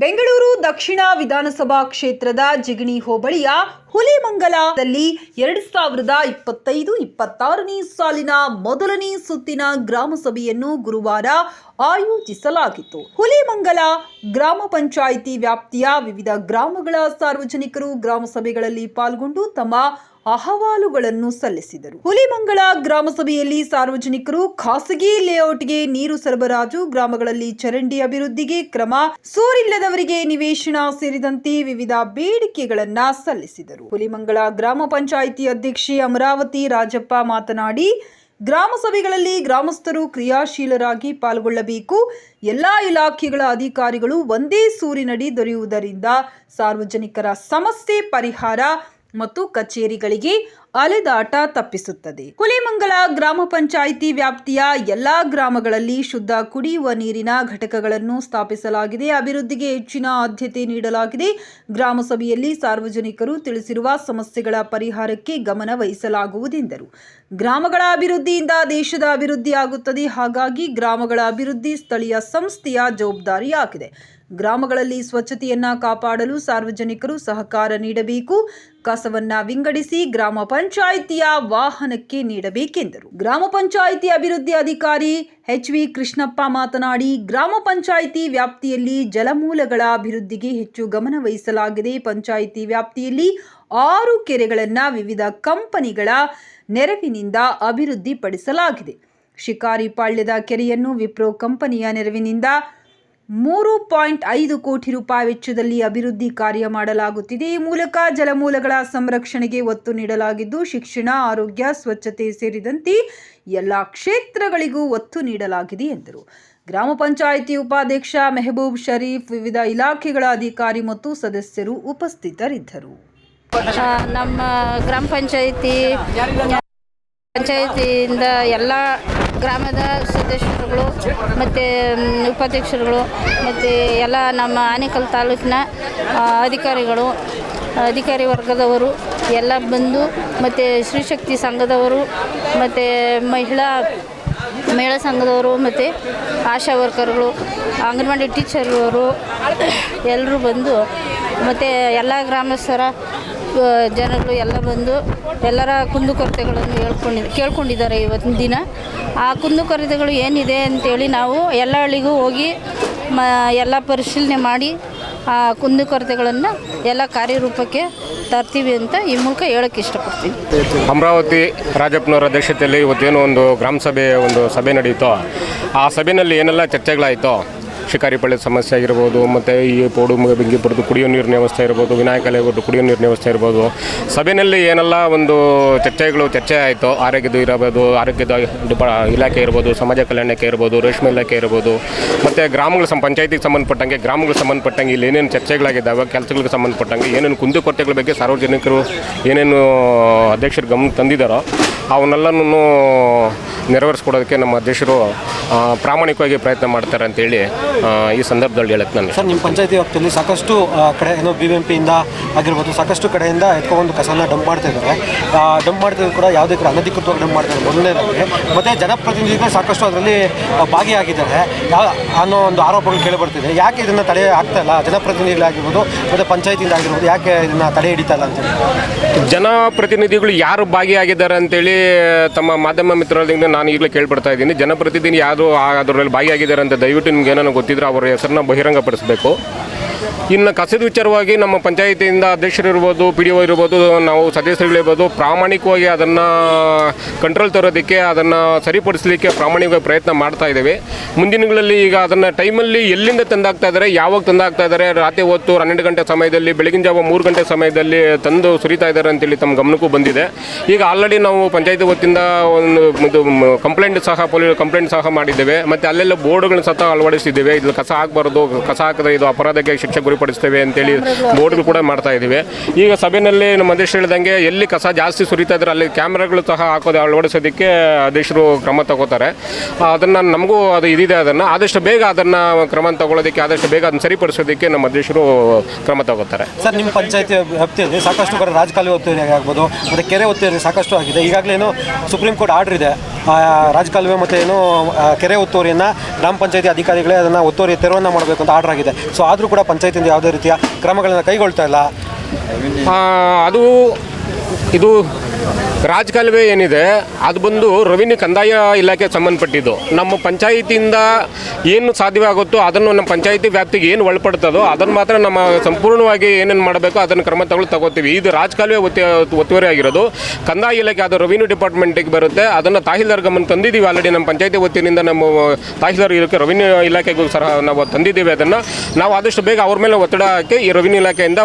ಬೆಂಗಳೂರು ದಕ್ಷಿಣ ವಿಧಾನಸಭಾ ಕ್ಷೇತ್ರದ ಜಿಗಣಿ ಹೋಬಳಿಯ ಹುಲಿಮಂಗಲದಲ್ಲಿ ಎರಡು ಸಾವಿರದ ಇಪ್ಪತ್ತೈದು, ಇಪ್ಪತ್ತಾರನೇ ಸಾಲಿನ ಮೊದಲನೇ ಸುತ್ತಿನ ಗ್ರಾಮ ಸಭೆಯನ್ನು ಗುರುವಾರ ಆಯೋಜಿಸಲಾಗಿತ್ತು. ಹುಲಿಮಂಗಲ ಗ್ರಾಮ ಪಂಚಾಯಿತಿ ವ್ಯಾಪ್ತಿಯ ವಿವಿಧ ಗ್ರಾಮಗಳ ಸಾರ್ವಜನಿಕರು ಗ್ರಾಮ ಸಭೆಗಳಲ್ಲಿ ಪಾಲ್ಗೊಂಡು ತಮ್ಮ ಅಹವಾಲುಗಳನ್ನು ಸಲ್ಲಿಸಿದರು. ಹುಲಿಮಂಗಳ ಗ್ರಾಮಸಭೆಯಲ್ಲಿ ಸಾರ್ವಜನಿಕರು ಖಾಸಗಿ ಲೇಔಟ್ಗೆ ನೀರು ಸರಬರಾಜು, ಗ್ರಾಮಗಳಲ್ಲಿ ಚರಂಡಿ ಅಭಿವೃದ್ಧಿಗೆ ಕ್ರಮ, ಸೂರಿಲ್ಲದವರಿಗೆ ನಿವೇಶನ ಸೇರಿದಂತೆ ವಿವಿಧ ಬೇಡಿಕೆಗಳನ್ನ ಸಲ್ಲಿಸಿದರು. ಹುಲಿಮಂಗಳ ಗ್ರಾಮ ಪಂಚಾಯಿತಿ ಅಧ್ಯಕ್ಷೆ ಅಮರಾವತಿ ರಾಜಪ್ಪ ಮಾತನಾಡಿ ಗ್ರಾಮ ಸಭೆಗಳಲ್ಲಿ ಗ್ರಾಮಸ್ಥರು ಕ್ರಿಯಾಶೀಲರಾಗಿ ಪಾಲ್ಗೊಳ್ಳಬೇಕು. ಎಲ್ಲಾ ಇಲಾಖೆಗಳ ಅಧಿಕಾರಿಗಳು ಒಂದೇ ಸೂರಿನಡಿ ದೊರೆಯುವುದರಿಂದ ಸಾರ್ವಜನಿಕರ ಸಮಸ್ಯೆ ಪರಿಹಾರ ಮತ್ತು ಕಚೇರಿಗಳಿಗೆ ಅಲೆದಾಟ ತಪ್ಪಿಸುತ್ತದೆ. ಹುಲಿಮಂಗಲ ಗ್ರಾಮ ಪಂಚಾಯಿತಿ ವ್ಯಾಪ್ತಿಯ ಎಲ್ಲಾ ಗ್ರಾಮಗಳಲ್ಲಿ ಶುದ್ಧ ಕುಡಿಯುವ ನೀರಿನ ಘಟಕಗಳನ್ನು ಸ್ಥಾಪಿಸಲಾಗಿದೆ. ಅಭಿವೃದ್ಧಿಗೆ ಹೆಚ್ಚಿನ ಆದ್ಯತೆ ನೀಡಲಾಗಿದೆ. ಗ್ರಾಮಸಭೆಯಲ್ಲಿ ಸಾರ್ವಜನಿಕರು ತಿಳಿಸಿರುವ ಸಮಸ್ಯೆಗಳ ಪರಿಹಾರಕ್ಕೆ ಗಮನ ವಹಿಸಲಾಗುವುದೆಂದರು. ಗ್ರಾಮಗಳ ಅಭಿವೃದ್ಧಿಯಿಂದ ದೇಶದ ಅಭಿವೃದ್ಧಿ ಆಗುತ್ತದೆ ಹಾಗಾಗಿ ಗ್ರಾಮಗಳ ಅಭಿವೃದ್ಧಿ ಸ್ಥಳೀಯ ಸಂಸ್ಥೆಯ ಜವಾಬ್ದಾರಿಯಾಗಿದೆ. ಗ್ರಾಮಗಳಲ್ಲಿ ಸ್ವಚ್ಛತೆಯನ್ನ ಕಾಪಾಡಲು ಸಾರ್ವಜನಿಕರು ಸಹಕಾರ ನೀಡಬೇಕು. ಕಸವನ್ನ ವಿಂಗಡಿಸಿ ಗ್ರಾಮ ಪಂಚಾಯಿತಿಯ ವಾಹನಕ್ಕೆ ನೀಡಬೇಕೆಂದರು. ಗ್ರಾಮ ಪಂಚಾಯಿತಿ ಅಭಿವೃದ್ಧಿ ಅಧಿಕಾರಿ ಎಚ್ ವಿ ಕೃಷ್ಣಪ್ಪ ಮಾತನಾಡಿ, ಗ್ರಾಮ ಪಂಚಾಯಿತಿ ವ್ಯಾಪ್ತಿಯಲ್ಲಿ ಜಲಮೂಲಗಳ ಅಭಿವೃದ್ಧಿಗೆ ಹೆಚ್ಚು ಗಮನ ವಹಿಸಲಾಗಿದೆ. ಪಂಚಾಯಿತಿ ವ್ಯಾಪ್ತಿಯಲ್ಲಿ ಆರು ಕೆರೆಗಳನ್ನು ವಿವಿಧ ಕಂಪನಿಗಳ ನೆರವಿನಿಂದ ಅಭಿವೃದ್ಧಿಪಡಿಸಲಾಗಿದೆ. ಶಿಕಾರಿಪಾಳ್ಯದ ಕೆರೆಯನ್ನು ವಿಪ್ರೋ ಕಂಪನಿಯ ನೆರವಿನಿಂದ ಮೂರು ಪಾಯಿಂಟ್ ಐದು ಕೋಟಿ ರೂಪಾಯಿ ವೆಚ್ಚದಲ್ಲಿ ಅಭಿವೃದ್ಧಿ ಕಾರ್ಯ ಮಾಡಲಾಗುತ್ತಿದೆ. ಈ ಮೂಲಕ ಜಲಮೂಲಗಳ ಸಂರಕ್ಷಣೆಗೆ ಒತ್ತು ನೀಡಲಾಗಿದ್ದು, ಶಿಕ್ಷಣ, ಆರೋಗ್ಯ, ಸ್ವಚ್ಛತೆ ಸೇರಿದಂತೆ ಎಲ್ಲ ಕ್ಷೇತ್ರಗಳಿಗೂ ಒತ್ತು ನೀಡಲಾಗಿದೆ ಎಂದರು. ಗ್ರಾಮ ಪಂಚಾಯಿತಿ ಉಪಾಧ್ಯಕ್ಷ ಮೆಹಬೂಬ್ ಶರೀಫ್, ವಿವಿಧ ಇಲಾಖೆಗಳ ಅಧಿಕಾರಿ ಮತ್ತು ಸದಸ್ಯರು ಉಪಸ್ಥಿತರಿದ್ದರು. ನಮ್ಮ ಗ್ರಾಮ ಪಂಚಾಯಿತಿ, ಪಂಚಾಯಿತಿಯಿಂದ ಎಲ್ಲ ಗ್ರಾಮದ ಸದಸ್ಯರುಗಳು ಮತ್ತು ಉಪಾಧ್ಯಕ್ಷರುಗಳು ಮತ್ತು ಎಲ್ಲ ನಮ್ಮ ಆನೇಕಲ್ ತಾಲೂಕಿನ ಅಧಿಕಾರಿಗಳು, ಅಧಿಕಾರಿ ವರ್ಗದವರು ಎಲ್ಲ ಬಂದು ಮತ್ತು ಶ್ರೀಶಕ್ತಿ ಸಂಘದವರು ಮತ್ತು ಮಹಿಳಾ ಮಹಿಳಾ ಸಂಘದವರು ಮತ್ತು ಆಶಾ ವರ್ಕರ್ಗಳು, ಅಂಗನವಾಡಿ ಟೀಚರ್ ಅವರು ಎಲ್ಲರೂ ಬಂದು ಮತ್ತು ಎಲ್ಲ ಗ್ರಾಮಸ್ಥರ ಜನಗಳು ಎಲ್ಲ ಬಂದು ಎಲ್ಲರ ಕುಂದುಕೊರತೆಗಳನ್ನು ಹೇಳ್ಕೊಂಡು, ಕೇಳ್ಕೊಂಡಿದ್ದಾರೆ ಇವತ್ತಿನ ದಿನ. ಆ ಕುಂದುಕೊರತೆಗಳು ಏನಿದೆ ಅಂತೇಳಿ ನಾವು ಎಲ್ಲ ಹಳ್ಳಿಗೂ ಹೋಗಿ ಮ, ಎಲ್ಲ ಪರಿಶೀಲನೆ ಮಾಡಿ ಆ ಕುಂದುಕೊರತೆಗಳನ್ನು ಎಲ್ಲ ಕಾರ್ಯರೂಪಕ್ಕೆ ತರ್ತೀವಿ ಅಂತ ಈ ಮೂಲಕ ಹೇಳೋಕ್ಕೆ ಇಷ್ಟಪಡ್ತೀನಿ. ಅಮರಾವತಿ ರಾಜಪ್ಪನವರ ಅಧ್ಯಕ್ಷತೆಯಲ್ಲಿ ಇವತ್ತೇನು ಒಂದು ಗ್ರಾಮ ಸಭೆ ಒಂದು ಸಭೆ ನಡೆಯಿತೋ, ಆ ಸಭೆಯಲ್ಲಿ ಏನೆಲ್ಲ ಚರ್ಚೆಗಳಾಯಿತೋ ಶಿಕಾರಿಪಳ್ಳಿ ಸಮಸ್ಯೆ ಆಗಿರ್ಬೋದು, ಮತ್ತು ಈ ಪೋಡು ಬೆಂಗಿಪುರದ್ದು ಕುಡಿಯೋ ನೀರಿನ ವ್ಯವಸ್ಥೆ ಇರ್ಬೋದು, ವಿನಾಯಕ ಇರ್ಬೋದು ಕುಡಿಯೋ ನೀರಿನ ವ್ಯವಸ್ಥೆ ಇರ್ಬೋದು. ಸಭೆಯಲ್ಲಿ ಏನೆಲ್ಲ ಒಂದು ಚರ್ಚೆಗಳು ಚರ್ಚೆ ಆಯಿತು, ಆರೋಗ್ಯದ ಇರಬಹುದು ಆರೋಗ್ಯದ ಡಿಪಾ ಇಲಾಖೆ ಇರ್ಬೋದು, ಸಮಾಜ ಕಲ್ಯಾಣಕ್ಕೆ ಇರ್ಬೋದು, ರೇಷ್ಮೆ ಇಲಾಖೆ ಇರ್ಬೋದು, ಮತ್ತು ಗ್ರಾಮಗಳ ಸಂ ಪಂಚಾಯತಿಗೆ ಸಂಬಂಧಪಟ್ಟಂಗೆ ಗ್ರಾಮಗಳಿಗೆ ಸಂಬಂಧಪಟ್ಟಂಗೆ ಇಲ್ಲಿ ಏನೇನು ಚರ್ಚೆಗಳಾಗಿದ್ದಾವೆ, ಕೆಲಸಗಳಿಗೆ ಸಂಬಂಧಪಟ್ಟಂಗೆ, ಏನೇನು ಕುಂದುಕೊರತೆಗಳ ಬಗ್ಗೆ ಸಾರ್ವಜನಿಕರು ಏನೇನು ಅಧ್ಯಕ್ಷರು ಗಮನ ತಂದಿದ್ದಾರೋ, ಅವನ್ನೆಲ್ಲನೂ ನೆರವೇರಿಸ್ಕೊಡೋದಕ್ಕೆ ನಮ್ಮ ಅಧ್ಯಕ್ಷರು ಪ್ರಾಮಾಣಿಕವಾಗಿ ಪ್ರಯತ್ನ ಮಾಡ್ತಾರೆ ಅಂತೇಳಿ ಈ ಸಂದರ್ಭದಲ್ಲಿ ಹೇಳಕ್ಕೆ ನಾನು ಸರ್ ನಿಮ್ಮ ಪಂಚಾಯತಿ ವ್ಯಾಪ್ತಿಯಲ್ಲಿ ಸಾಕಷ್ಟು ಕಡೆ ಏನೋ ಬಿ ಬಿ ಎಂ ಪಿಯಿಂದ ಆಗಿರ್ಬೋದು ಸಾಕಷ್ಟು ಕಡೆಯಿಂದ ಎತ್ಕೊಂಡು ಕಸನ ಡಂಪ್ ಮಾಡ್ತಾ ಇದ್ದಾರೆ. ಡಂಪ್ ಮಾಡ್ತಿದ್ರು ಕೂಡ ಯಾವುದೇ ಕೂಡ ಅನಧಿಕೃತವಾಗಿ ಡಂಪ್ ಮಾಡ್ತಾರೆ ಮೊದಲನೇದಾಗಿ ಮತ್ತು ಜನಪ್ರತಿನಿಧಿಗಳು ಸಾಕಷ್ಟು ಅದರಲ್ಲಿ ಭಾಗಿಯಾಗಿದ್ದಾರೆ. ಯಾವ ಅನ್ನೋ ಒಂದು ಆರೋಪಗಳು ಕೇಳಿಬರ್ತಿದೆ ಯಾಕೆ ಇದನ್ನು ತಡೆ ಆಗ್ತಾಯಿಲ್ಲ ಇಲ್ಲ? ಜನಪ್ರತಿನಿಧಿಗಳಾಗಿರ್ಬೋದು ಮತ್ತು ಪಂಚಾಯತಿಯಿಂದ ಆಗಿರ್ಬೋದು ಯಾಕೆ ಇದನ್ನು ತಡೆ ಹಿಡಿತಾ ಇಲ್ಲ ಅಂತೇಳಿ ಜನಪ್ರತಿನಿಧಿಗಳು ಯಾರು ಭಾಗಿಯಾಗಿದ್ದಾರೆ ಅಂತೇಳಿ ತಮ್ಮ ಮಾಧ್ಯಮ ಮಿತ್ರರಿಂದ ನಾನು ಈಗಲೇ ಕೇಳ್ಬಿಡ್ತಾ ಇದ್ದೀನಿ. ಜನಪ್ರತಿನಿಧಿ ಯಾರು ಅದರಲ್ಲಿ ಭಾಗಿಯಾಗಿದ್ದಾರೆ ಅಂತ ದಯವಿಟ್ಟು ನಿಮ್ಗೆ ಏನೋ ಗೊತ್ತಿದ್ರೆ ಅವರ ಹೆಸರನ್ನ ಬಹಿರಂಗಪಡಿಸಬೇಕು. ಇನ್ನು ಕಸದ ವಿಚಾರವಾಗಿ ನಮ್ಮ ಪಂಚಾಯಿತಿಯಿಂದ ಅಧ್ಯಕ್ಷರು ಇರ್ಬೋದು ಪಿ ಡಿ ಒ ಇರ್ಬೋದು, ನಾವು ಸದಸ್ಯರುಗಳಿರ್ಬೋದು ಪ್ರಾಮಾಣಿಕವಾಗಿ ಅದನ್ನು ಕಂಟ್ರೋಲ್ ತರೋದಕ್ಕೆ, ಅದನ್ನು ಸರಿಪಡಿಸಲಿಕ್ಕೆ ಪ್ರಾಮಾಣಿಕವಾಗಿ ಪ್ರಯತ್ನ ಮಾಡ್ತಾ ಇದ್ದೇವೆ. ಮುಂದಿನಗಳಲ್ಲಿ ಈಗ ಅದನ್ನು ಟೈಮಲ್ಲಿ ಎಲ್ಲಿಂದ ತಂದಾಗ್ತಾ ಇದ್ದಾರೆ, ಯಾವಾಗ ತಂದಾಗ್ತಾ ಇದ್ದಾರೆ, ರಾತ್ರಿ ಹೊತ್ತು ಹನ್ನೆರಡು ಗಂಟೆ ಸಮಯದಲ್ಲಿ, ಬೆಳಗಿನ ಜಾವ ಮೂರು ಗಂಟೆ ಸಮಯದಲ್ಲಿ ತಂದು ಸುರಿತಾ ಇದ್ದಾರೆ ಅಂತೇಳಿ ತಮ್ಮ ಗಮನಕ್ಕೂ ಬಂದಿದೆ. ಈಗ ಆಲ್ರೆಡಿ ನಾವು ಪಂಚಾಯಿತಿ ವತಿಯಿಂದ ಒಂದು ಕಂಪ್ಲೇಂಟ್ ಸಹ ಪೊಲೀಸ್ ಕಂಪ್ಲೇಂಟ್ ಸಹ ಮಾಡಿದ್ದೇವೆ. ಮತ್ತು ಅಲ್ಲೆಲ್ಲ ಬೋರ್ಡ್ಗಳನ್ನ ಸಹ ಅಳವಡಿಸಿದ್ದೇವೆ. ಇದು ಕಸ ಹಾಕಬಾರ್ದು, ಕಸ ಹಾಕಿದ್ರೆ ಇದು ಅಪರಾಧಕ್ಕೆ ಶಿಕ್ಷೆ ಗುರಿಪಡಿಸ್ತೇವೆ ಅಂತೇಳಿ ಬೋರ್ಡ್ಗಳು ಕೂಡ ಮಾಡ್ತಾ ಇದ್ದೀವಿ. ಈಗ ಸಭೆಯಲ್ಲಿ ನಮ್ಮ ಅಧ್ಯಕ್ಷರು ಹೇಳಿದಂಗೆ ಎಲ್ಲಿ ಕಸ ಜಾಸ್ತಿ ಸುರಿತಾ ಇದ್ರೆ ಅಲ್ಲಿ ಕ್ಯಾಮ್ರಾಗಳು ಸಹ ಹಾಕೋದು ಅಳವಡಿಸೋದಕ್ಕೆ ಅಧ್ಯಕ್ಷರು ಕ್ರಮ ತಗೋತಾರೆ. ಅದನ್ನು ನಮಗೂ ಅದು ಇದಿದೆ ಅದನ್ನು. ಆದಷ್ಟು ಬೇಗ ಅದನ್ನು ಕ್ರಮ ತಗೊಳ್ಳೋದಕ್ಕೆ, ಆದಷ್ಟು ಬೇಗ ಅದನ್ನು ಸರಿಪಡಿಸೋದಕ್ಕೆ ನಮ್ಮ ಅಧ್ಯಕ್ಷರು ಕ್ರಮ ತಗೋತಾರೆ. ಸರ್, ನಿಮ್ಮ ಪಂಚಾಯತಿ ವ್ಯಾಪ್ತಿಯಲ್ಲಿ ಸಾಕಷ್ಟು ರಾಜಕಾಲಿ ಒತ್ತುವರಿ ಆಗ್ಬೋದು, ಮತ್ತು ಕೆರೆ ಒತ್ತುವರಿ ಸಾಕಷ್ಟು ಆಗಿದೆ. ಈಗಾಗಲೇ ಸುಪ್ರೀಂ ಕೋರ್ಟ್ ಆರ್ಡರ್ ಇದೆ. ರಾಜಕಾಲುವೆ ಮತ್ತು ಏನು ಕೆರೆ ಒತ್ತುವರಿಯನ್ನು ಗ್ರಾಮ ಪಂಚಾಯತಿ ಅಧಿಕಾರಿಗಳೇ ಅದನ್ನು ಒತ್ತುವರಿ ತೆರವನ್ನು ಮಾಡಬೇಕು ಅಂತ ಆರ್ಡರ್ ಆಗಿದೆ. ಸೊ ಆದರೂ ಕೂಡ ಪಂಚಾಯತಿಯಿಂದ ಯಾವುದೇ ರೀತಿಯ ಕ್ರಮಗಳನ್ನು ಕೈಗೊಳ್ತಾ ಇಲ್ಲ. ಅದು, ಇದು ರಾಜಕಾಲುವೆ ಏನಿದೆ, ಅದು ಬಂದು ರೆವಿನ್ಯೂ ಕಂದಾಯ ಇಲಾಖೆ ಸಂಬಂಧಪಟ್ಟಿದ್ದು. ನಮ್ಮ ಪಂಚಾಯಿತಿಯಿಂದ ಏನು ಸಾಧ್ಯವಾಗುತ್ತೋ ಅದನ್ನು ನಮ್ಮ ಪಂಚಾಯಿತಿ ವ್ಯಾಪ್ತಿಗೆ ಏನು ಒಳಪಡ್ತದೋ ಅದನ್ನು ಮಾತ್ರ ನಮ್ಮ ಸಂಪೂರ್ಣವಾಗಿ ಏನೇನು ಮಾಡಬೇಕು ಅದನ್ನು ಕ್ರಮ ತಗೊಳ್ಳಿ ತಗೋತೀವಿ. ಇದು ರಾಜಕಾಲುವೆ ಒತ್ತಿ, ಒತ್ತುವರಿ ಆಗಿರೋದು. ಕಂದಾಯ ಇಲಾಖೆ ಅದು ರೆವಿನ್ಯೂ ಡಿಪಾರ್ಟ್ಮೆಂಟಿಗೆ ಬರುತ್ತೆ. ಅದನ್ನು ತಹಸೀಲ್ದಾರ್ ಗಮನ ತಂದಿದ್ದೀವಿ ಆಲ್ರೆಡಿ ನಮ್ಮ ಪಂಚಾಯಿತಿ ವತಿಯಿಂದ ನಮ್ಮ ತಹಸೀಲ್ದಾರ್ ಇಲಾಖೆ ರೆವಿನ್ಯೂ ಇಲಾಖೆಗೂ ಸಹ ನಾವು ತಂದಿದ್ದೀವಿ ಅದನ್ನು. ನಾವು ಆದಷ್ಟು ಬೇಗ ಅವ್ರ ಮೇಲೆ ಒತ್ತಡ ಹಾಕಿ ಈ ರೆವಿನ್ಯೂ ಇಲಾಖೆಯಿಂದ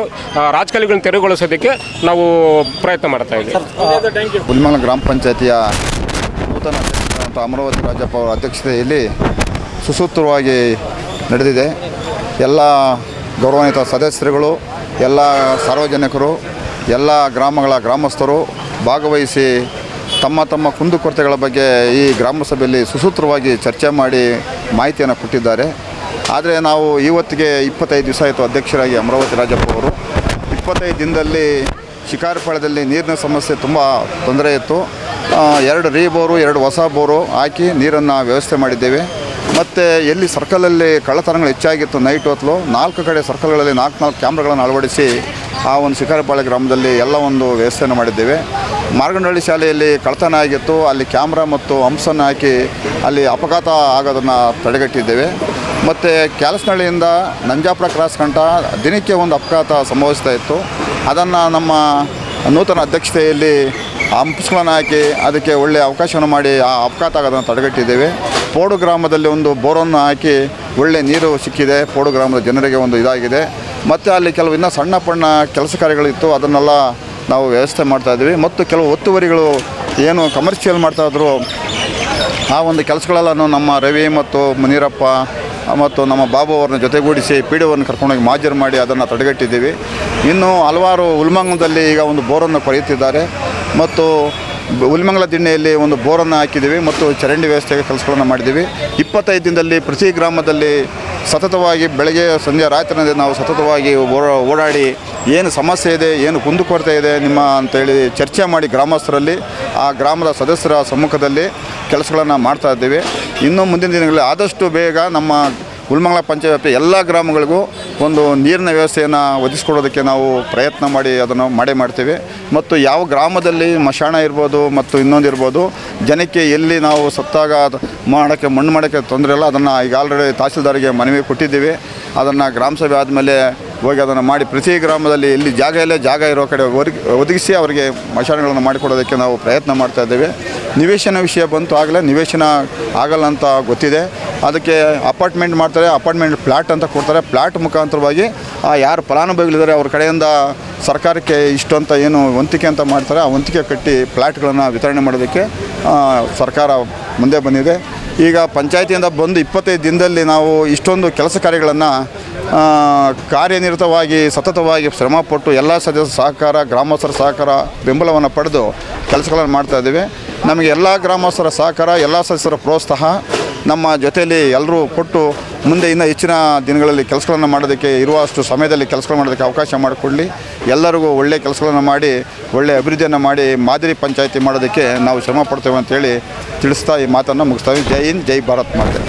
ರಾಜ್ ರಾಜಕಾಲುವೆಗಳನ್ನ ತೆರವುಗೊಳಿಸೋದಕ್ಕೆ ನಾವು ಪ್ರಯತ್ನ ಮಾಡ್ತಾ ಇದ್ದೀವಿ. ಹುಲ್ಮಲ ಗ್ರಾಮ ಪಂಚಾಯತಿಯ ನೂತನ ಅಧ್ಯಕ್ಷರಾದಂಥ ಅಮರಾವತಿ ರಾಜಪ್ಪ ಅವರ ಅಧ್ಯಕ್ಷತೆಯಲ್ಲಿ ಸುಸೂತ್ರವಾಗಿ ನಡೆದಿದೆ. ಎಲ್ಲ ಗೌರವಾನ್ವಿತ ಸದಸ್ಯರುಗಳು, ಎಲ್ಲ ಸಾರ್ವಜನಿಕರು, ಎಲ್ಲ ಗ್ರಾಮಗಳ ಗ್ರಾಮಸ್ಥರು ಭಾಗವಹಿಸಿ ತಮ್ಮ ತಮ್ಮ ಕುಂದುಕೊರತೆಗಳ ಬಗ್ಗೆ ಈ ಗ್ರಾಮ ಸಭೆಯಲ್ಲಿ ಸುಸೂತ್ರವಾಗಿ ಚರ್ಚೆ ಮಾಡಿ ಮಾಹಿತಿಯನ್ನು ಕೊಟ್ಟಿದ್ದಾರೆ. ಆದರೆ ನಾವು ಇವತ್ತಿಗೆ ಇಪ್ಪತ್ತೈದು ದಿವಸ ಆಯಿತು ಅಧ್ಯಕ್ಷರಾಗಿ ಅಮರಾವತಿ ರಾಜಪ್ಪ ಅವರು. ಇಪ್ಪತ್ತೈದು ದಿನದಲ್ಲಿ ಶಿಕಾರಿಪಾಳ್ಯದಲ್ಲಿ ನೀರಿನ ಸಮಸ್ಯೆ ತುಂಬ ತೊಂದರೆ ಇತ್ತು. ಎರಡು ರೀ ಬೋರು, ಎರಡು ಹೊಸ ಬೋರು ಹಾಕಿ ನೀರನ್ನು ವ್ಯವಸ್ಥೆ ಮಾಡಿದ್ದೇವೆ. ಮತ್ತು ಎಲ್ಲಿ ಸರ್ಕಲಲ್ಲಿ ಕಳ್ಳತನಗಳು ಹೆಚ್ಚಾಗಿತ್ತು ನೈಟ್ ಹೊತ್ತಲು ನಾಲ್ಕು ಕಡೆ ಸರ್ಕಲ್ಗಳಲ್ಲಿ ನಾಲ್ಕು ನಾಲ್ಕು ಕ್ಯಾಮ್ರಾಗಳನ್ನು ಅಳವಡಿಸಿ ಆ ಒಂದು ಶಿಕಾರಿಪಾಳ್ಯ ಗ್ರಾಮದಲ್ಲಿ ಎಲ್ಲ ಒಂದು ವ್ಯವಸ್ಥೆಯನ್ನು ಮಾಡಿದ್ದೇವೆ. ಮಾರ್ಗಂಡಹಳ್ಳಿ ಶಾಲೆಯಲ್ಲಿ ಕಳ್ಳತನ ಆಗಿತ್ತು, ಅಲ್ಲಿ ಕ್ಯಾಮ್ರಾ ಮತ್ತು ಹಂಸನ್ನು ಹಾಕಿ ಅಲ್ಲಿ ಅಪಘಾತ ಆಗೋದನ್ನು ತಡೆಗಟ್ಟಿದ್ದೇವೆ. ಮತ್ತು ಕ್ಯಾಲಸ್ನಹಳ್ಳಿಯಿಂದ ನಂಜಾಪುರ ಕ್ರಾಸ್ ಕಂಠ ದಿನಕ್ಕೆ ಒಂದು ಅಪಘಾತ ಸಂಭವಿಸ್ತಾ ಇತ್ತು. ಅದನ್ನು ನಮ್ಮ ನೂತನ ಅಧ್ಯಕ್ಷತೆಯಲ್ಲಿ ಹಂಪಸ್ಗಳನ್ನು ಹಾಕಿ ಅದಕ್ಕೆ ಒಳ್ಳೆಯ ಅವಕಾಶವನ್ನು ಮಾಡಿ ಆ ಅಪಘಾತ ಆಗೋದನ್ನು ತಡೆಗಟ್ಟಿದ್ದೇವೆ. ಪೋಡು ಗ್ರಾಮದಲ್ಲಿ ಒಂದು ಬೋರನ್ನು ಹಾಕಿ ಒಳ್ಳೆ ನೀರು ಸಿಕ್ಕಿದೆ. ಪೋಡು ಗ್ರಾಮದ ಜನರಿಗೆ ಒಂದು ಇದಾಗಿದೆ. ಮತ್ತು ಅಲ್ಲಿ ಕೆಲವು ಇನ್ನೂ ಸಣ್ಣ ಪಣ್ಣ ಕೆಲಸ ಕಾರ್ಯಗಳಿತ್ತು. ಅದನ್ನೆಲ್ಲ ನಾವು ವ್ಯವಸ್ಥೆ ಮಾಡ್ತಾಯಿದ್ದೀವಿ ಮತ್ತು ಕೆಲವು ಒತ್ತುವರಿಗಳು ಏನು ಕಮರ್ಷಿಯಲ್ ಮಾಡ್ತಾಯಿದ್ರು ಆ ಒಂದು ಕೆಲಸಗಳೆಲ್ಲನೂ ನಮ್ಮ ರವಿ ಮತ್ತು ಮುನೀರಪ್ಪ ಮತ್ತು ನಮ್ಮ ಬಾಬು ಅವ್ರನ್ನ ಜೊತೆಗೂಡಿಸಿ ಪಿ ಡಿ ಒವನ್ನು ಕರ್ಕೊಂಡೋಗಿ ಮಾಜರ್ ಮಾಡಿ ಅದನ್ನು ತಡೆಗಟ್ಟಿದ್ದೀವಿ. ಇನ್ನು ಹಲವಾರು ಉಲ್ಮಂಗದಲ್ಲಿ ಈಗ ಒಂದು ಬೋರನ್ನು ಕೊರೆಯುತ್ತಿದ್ದಾರೆ. ಮತ್ತು ಉಲ್ಮಂಗಲ ದಿಣ್ಣೆಯಲ್ಲಿ ಒಂದು ಬೋರನ್ನು ಹಾಕಿದ್ದೀವಿ ಮತ್ತು ಚರಂಡಿ ವ್ಯವಸ್ಥೆಗೆ ಕೆಲಸಗಳನ್ನು ಮಾಡಿದ್ದೀವಿ. ಇಪ್ಪತ್ತೈದು ದಿನದಲ್ಲಿ ಪ್ರತಿ ಗ್ರಾಮದಲ್ಲಿ ಸತತವಾಗಿ ಬೆಳಗ್ಗೆ, ಸಂಜೆ ರಾತ್ರಿ ನಾವು ಸತತವಾಗಿ ಓಡಾ- ಓಡಾಡಿ ಏನು ಸಮಸ್ಯೆ ಇದೆ, ಏನು ಕುಂದುಕೊರತೆ ಇದೆ ನಿಮ್ಮ ಅಂತೇಳಿ ಚರ್ಚೆ ಮಾಡಿ ಗ್ರಾಮಸ್ಥರಲ್ಲಿ, ಆ ಗ್ರಾಮದ ಸದಸ್ಯರ ಸಮ್ಮುಖದಲ್ಲಿ ಕೆಲಸಗಳನ್ನು ಮಾಡ್ತಾ ಇದ್ದೇವೆ. ಇನ್ನು ಮುಂದಿನ ದಿನಗಳಲ್ಲಿ ಆದಷ್ಟು ಬೇಗ ನಮ್ಮ ಉಲ್ಮಂಗಲ ಪಂಚಾಯತ್ ಎಲ್ಲ ಗ್ರಾಮಗಳಿಗೂ ಒಂದು ನೀರಿನ ವ್ಯವಸ್ಥೆಯನ್ನು ಒದಗಿಸ್ಕೊಡೋದಕ್ಕೆ ನಾವು ಪ್ರಯತ್ನ ಮಾಡಿ ಅದನ್ನು ಮಾಡೇ ಮಾಡ್ತೀವಿ. ಮತ್ತು ಯಾವ ಗ್ರಾಮದಲ್ಲಿ ಮಶಾಣ ಇರ್ಬೋದು ಮತ್ತು ಇನ್ನೊಂದು ಇರ್ಬೋದು, ಜನಕ್ಕೆ ಎಲ್ಲಿ ನಾವು ಸತ್ತಾಗ ಮಾಡೋಕ್ಕೆ, ಮಣ್ಣು ಮಾಡೋಕ್ಕೆ ತೊಂದರೆ ಇಲ್ಲ, ಅದನ್ನು ಈಗ ಆಲ್ರೆಡಿ ತಹಸೀಲ್ದಾರಿಗೆ ಮನವಿ ಕೊಟ್ಟಿದ್ದೀವಿ. ಅದನ್ನು ಗ್ರಾಮ ಸಭೆ ಆದಮೇಲೆ ಹೋಗಿ ಅದನ್ನು ಮಾಡಿ ಪ್ರತಿ ಗ್ರಾಮದಲ್ಲಿ ಎಲ್ಲಿ ಜಾಗ ಇಲ್ಲೇ ಜಾಗ ಇರೋ ಕಡೆ ಒದಗಿ ಒದಗಿಸಿ ಅವರಿಗೆ ಮಶಾನಗಳನ್ನು ಮಾಡಿಕೊಡೋದಕ್ಕೆ ನಾವು ಪ್ರಯತ್ನ ಮಾಡ್ತಾ ಇದ್ದೇವೆ. ನಿವೇಶನ ವಿಷಯ ಬಂತು ಆಗಲೇ, ನಿವೇಶನ ಆಗಲ್ಲ ಅಂತ ಗೊತ್ತಿದೆ. ಅದಕ್ಕೆ ಅಪಾರ್ಟ್ಮೆಂಟ್ ಮಾಡ್ತಾರೆ, ಅಪಾರ್ಟ್ಮೆಂಟ್ ಫ್ಲ್ಯಾಟ್ ಅಂತ ಕೊಡ್ತಾರೆ. ಫ್ಲ್ಯಾಟ್ ಮುಖಾಂತರವಾಗಿ, ಆ ಯಾರು ಫಲಾನುಭವಿಗಳಿದ್ದಾರೆ ಅವ್ರ ಕಡೆಯಿಂದ ಸರ್ಕಾರಕ್ಕೆ ಇಷ್ಟು ಅಂತ ಏನು ವಂತಿಕೆ ಅಂತ ಮಾಡ್ತಾರೆ, ಆ ವಂತಿಕೆ ಕಟ್ಟಿ ಫ್ಲ್ಯಾಟ್ಗಳನ್ನು ವಿತರಣೆ ಮಾಡೋದಕ್ಕೆ ಸರ್ಕಾರ ಮುಂದೆ ಬಂದಿದೆ. ಈಗ ಪಂಚಾಯತಿಯಿಂದ ಬಂದು ಇಪ್ಪತ್ತೈದು ದಿನದಲ್ಲಿ ನಾವು ಇಷ್ಟೊಂದು ಕೆಲಸ ಕಾರ್ಯಗಳನ್ನು ಕಾರ್ಯನಿರತವಾಗಿ, ಸತತವಾಗಿ ಶ್ರಮಪಟ್ಟು ಎಲ್ಲ ಸದಸ್ಯರ ಸಹಕಾರ, ಗ್ರಾಮಸ್ಥರ ಸಹಕಾರ ಬೆಂಬಲವನ್ನು ಪಡೆದು ಕೆಲಸಗಳನ್ನು ಮಾಡ್ತಾ ಇದ್ದೀವಿ. ನಮಗೆ ಎಲ್ಲ ಗ್ರಾಮಸ್ಥರ ಸಹಕಾರ, ಎಲ್ಲ ಸದಸ್ಯರ ಪ್ರೋತ್ಸಾಹ, ನಮ್ಮ ಜೊತೆಯಲ್ಲಿ ಎಲ್ಲರೂ ಕೊಟ್ಟು ಮುಂದೆ ಇನ್ನೂ ಹೆಚ್ಚಿನ ದಿನಗಳಲ್ಲಿ ಕೆಲಸಗಳನ್ನು ಮಾಡೋದಕ್ಕೆ, ಇರುವಷ್ಟು ಸಮಯದಲ್ಲಿ ಕೆಲಸಗಳು ಮಾಡೋದಕ್ಕೆ ಅವಕಾಶ ಮಾಡಿಕೊಡಲಿ. ಎಲ್ಲರಿಗೂ ಒಳ್ಳೆಯ ಕೆಲಸಗಳನ್ನು ಮಾಡಿ ಒಳ್ಳೆಯ ಅಭಿವೃದ್ಧಿಯನ್ನು ಮಾಡಿ, ಮಾದರಿ ಪಂಚಾಯಿತಿ ಮಾಡೋದಕ್ಕೆ ನಾವು ಶ್ರಮ ಪಡ್ತೇವೆ ಅಂತೇಳಿ ತಿಳಿಸ್ತಾ ಈ ಮಾತನ್ನು ಮುಗಿಸ್ತಾ. ಜೈ ಹಿಂದ್, ಜೈ ಭಾರತ್ ಮಾತೆ.